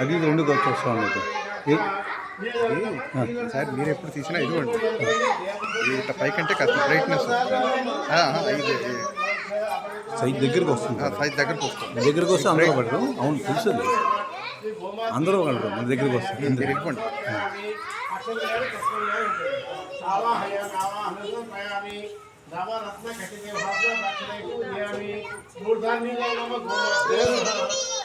అది ఇది రెండు ఖర్చు వస్తా ఉన్నది సార్ మీరు ఎప్పుడు తీసినా ఇదిగోండి. ఇది ఇట్లా పైకంటే కాస్త బ్రైట్నెస్ ఇది సైజ్ దగ్గరికి వస్తుంది. సైజ్ దగ్గరకు వస్తుంది. దగ్గరికి వస్తే అందరూ పడరు. అవును తెలుస్తుంది అందరూ పడరు మన దగ్గరికి వస్తుంది మీరు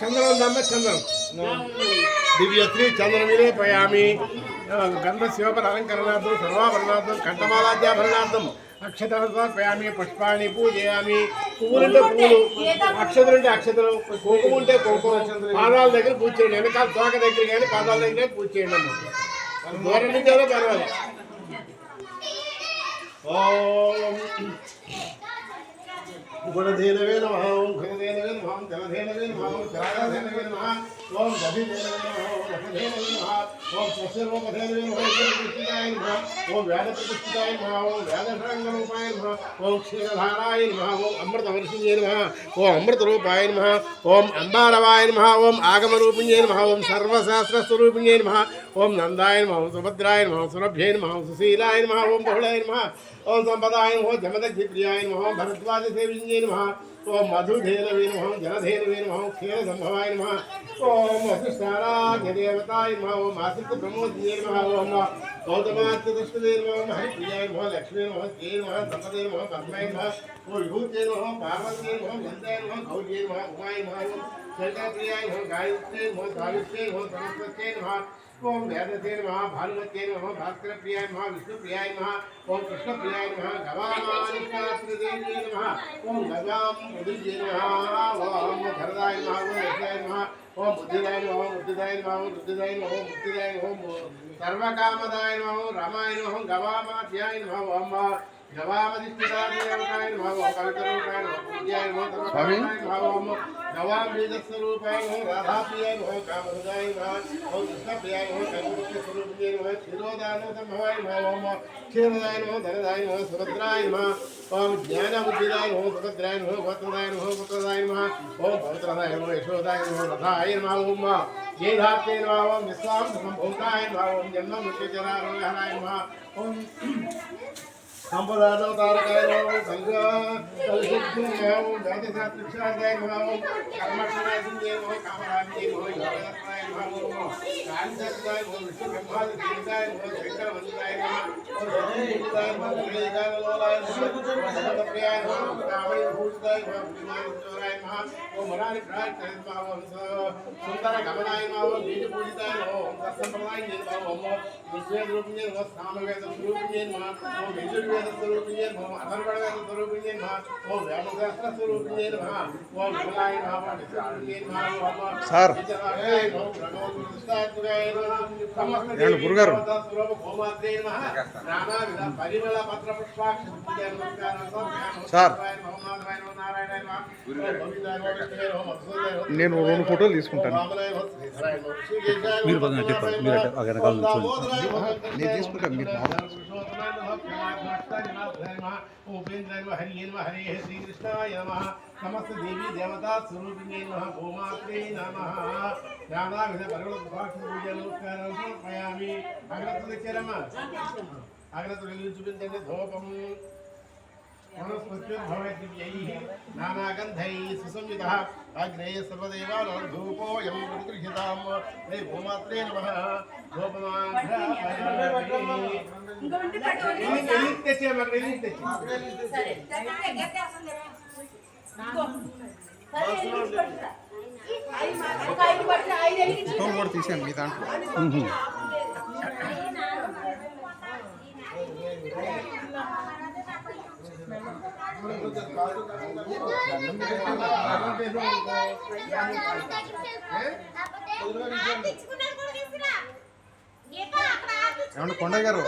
చంద్రం నమ్మ చంద్రం. దివ్యశ్రీ చంద్రమినే పయామి గంధ శివపర అలంకరణార్థం సర్వాభరణార్థం కంఠమాలాధ్యాభరణార్థం అక్షతలు సమర్పయామి పుష్పాన్ని పూజయామి. పువ్వులుంటే పువ్వులు అక్షతలుంటే అక్షతలు కుంకుమ ఉంటే కుంకుమ. పాదాల దగ్గర పూజ చేయండి. వెనకాల తోక దగ్గర కానీ పాదాల దగ్గర పూజ చేయండి అమ్మ. దూరం నుంచి పర్వాలేదు ఓం. గుణధీనవే నమ ఓం ఘనధేనవే నమ ఓం జలధేనవే నమ ఓం జలాధేనవే నమ ఓం గభిధేనవే నమ ఓం రసధేనవే నమ ఓం స్వస్యరూపధేనవే నమ ఓం ప్రతిష్ఠితాయ నమ ఓం వేద ప్రతిష్ఠితాయ నమ ఓం వేదశరంగరూపాయ నమ ఓం క్షీరధారాయ నమ ఓం అమృతవర్షిణ్యే నమ ఓం అమృతరూపాయ నమ ఓం అంబారవాయ నమ ఓం ఆగమరూపిణ్యే నమ ఓం సర్వశాస్త్రస్వరూపిణ్యే నమ ఓం నందాయ నమ ఓం సుభద్రాయ నమ ఓం సురభ్యే నమ ఓం సుశీలాయ నమ ఓం బహుళాయ నమ ఓం సంపదాయ నమో జమదగ్ధిప్రియాయ నమో భరద్వాజ సేవింజే నమ ఓం మధుధేనవే నమ ఓం జలధేనవే నమ ఓం క్షీర సంభవాయ నమ ఓం వసుష్టారాజ్యదేవతాయ నమ ఓం ఆసిత ప్రమోద్యే నమ ఓం గౌతమాత్యదృష్టదే నమ ఓం హరిప్రియాయ నమ లక్ష్మీ నమ శ్రీ నమ సంపదే నమ పద్మాయ నమ ఓం విభూతే నమ పార్వతీ నమ గంధాయ నమ గౌర్యే నమ ఉమాయ నమ ఓం శంకరప్రియాయ నమ గాయత్రే నమ సావిత్రే నమ సరస్వతే నమ ఓం వేదతే నమ భానుమత్యే నమ భాస్కరప్రియాయ నమ విష్ణుప్రియాయ నమ ఓం కృష్ణప్రియాయ నమ గవామానిష్టాత్రిదేవ్యే నమ ఓం గజాం ముదిర్యే నమ ఓం భరదాయ నమ ఓం యశాయ నమ ఓం బుద్ధిదాయ నమ ఓం బుద్ధిదాయ నమ ఓం బుద్ధిదాయ నమ ఓం బుద్ధిదాయ నమ ఓం సర్వకామదాయ నమ ఓం రమాయ నమ ఓం గవామాధ్యాయ నమ ఓం గవామధిష్ఠితాయ నమ ఓం కవితరూపాయ నమ పూజ్యాయ నమ సర్వకామాయ నమ ఓం గవామీజస్వరూపాయ నమ రాధాప్రియాయ నమ కామహృదాయ నమ ఓం కృష్ణప్రియాయ నమ కవిముఖ్య స్వరూపిణే నమ క్షీరోదాన సంభవాయ నమ ఓం క్షీరదాయ నమ ధనదాయ నమ సుభద్రాయ నమ ఓం జ్ఞానబుద్ధిదాయ నమ సుభద్రాయ నమ గోత్రదాయ నమ గోత్రదాయ నమ ఓం పవిత్రదాయ నమ యశోదాయ నమ రథాయ నమ ఓం జయధాత్రే నమ ఓం విశ్వాం సంభూతాయ నమ ఓం జన్మ మృత్యుజరారోహణాయ నమ ఓం సంపదానవతారకాయ నమో సంఘ కలశుద్ధియ నమో జాతిశాస్త్రిక్షాయ నమో కర్మక్షణాయ నమో కామరాజ్య నమో యోగదత్తాయ నమో కాంతాయ నమో విష్ణు బ్రహ్మాది దేవతాయ నమో శంకర వందాయ నమో జగదేవాయ నమో జగదేవాయ నమో సర్వప్రియాయ నమో కామయ భూషితాయ నమో విమానచోరాయ నమో ఓ మరారి ప్రాయ నమో సుందర గమనాయ నమో బీజ పూజితాయ నమో సంప్రదాయ నమో విశ్వేశ్వరూపిణ్య నమో సామవేద స్వరూపిణ్య నమో ఓం నమో అథర్వణ వేద స్వరూపిణ్య నమో ఓం వేదశాస్త్ర స్వరూపిణ్య నమో ఓం విమలాయ నమో విశ్వామిన్య నమో ఓం సార్. ఏమండి గురుగారు? సార్. నేను రెండు ఫోటోలు తీసుకుంటాను మీరు పక్కన అట్టే పక్క- మీరు అట్టే ఆ వెనకాల నిల్చోండి. నేను తీసుకుంటాను మీరు బాగా దేవి దేవతా స్వరూపిణి నమ. గోమాత్రే నమ. నానావిధ పర్వత పూజ సమర్పయామి తెచ్చారమ్మా చూపించండి ధూపం వనస్పత్యుర్భవద్దివ్యైः नानागन्धैः सुसंयुतः अग्ने सर्वदेवानां धूपोऽयं प्रतिगृह्यतां रे भूमात्रे नमः సరే గట్టి వస్తుందిరా ఒక ఐదు పట్టిన ఐదు వెలిగించి ఫోటోలు కూడా తీసాను మీ దాంట్లో కొండయ్య గారు.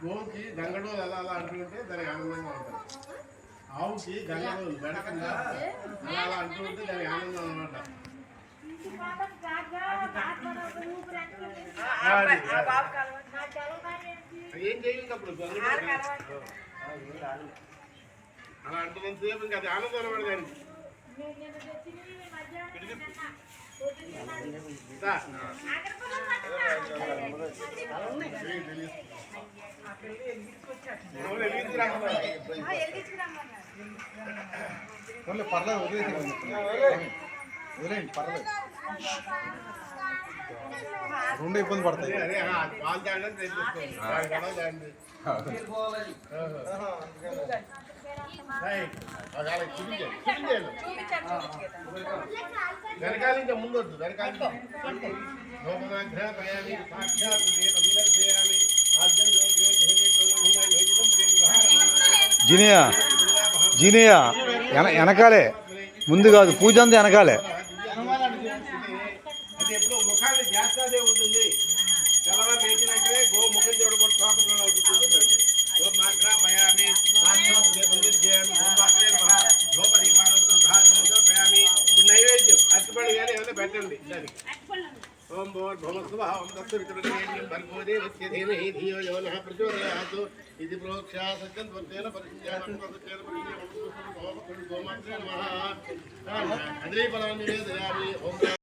గోవుకి గంగడు అలా అలా అంటుంటే దానికి ఆనందంగా ఉంటుంది ఆవుకి గంగడు వెనకంగా అలా అలా అంటూ ఉంటే దానికి ఆనందం అనమాట ఏం చేయండి అప్పుడు? అలా అంటున్నంత సేపు ఇంకా అది ఆనందం అనమాట దానికి ఇదా? ఎవరు వెలిగించరాకున్నారు? ఓన్లీ పర్లేదు వదిలేసి వదిలేయండి పర్లేదు. రెండు ఇబ్బంది పడతాయి వెనకాల ఇంకా ముందు వద్దు వెనకాల లోపదాఘ్రాపయామి సాక్షాత్ దేవదర్శయామి ఆద్యం జీనియా జీనియా వెన వెనకాలే ముందు కాదు పూజ అంతా వెనకాలే ఇది ప్రోక్షా సత్యం త్వత్తేన పరిజ్ఞానం గోమాత్రే నమః అద్రీ ఫలాన్ని నివేదయామి ఓం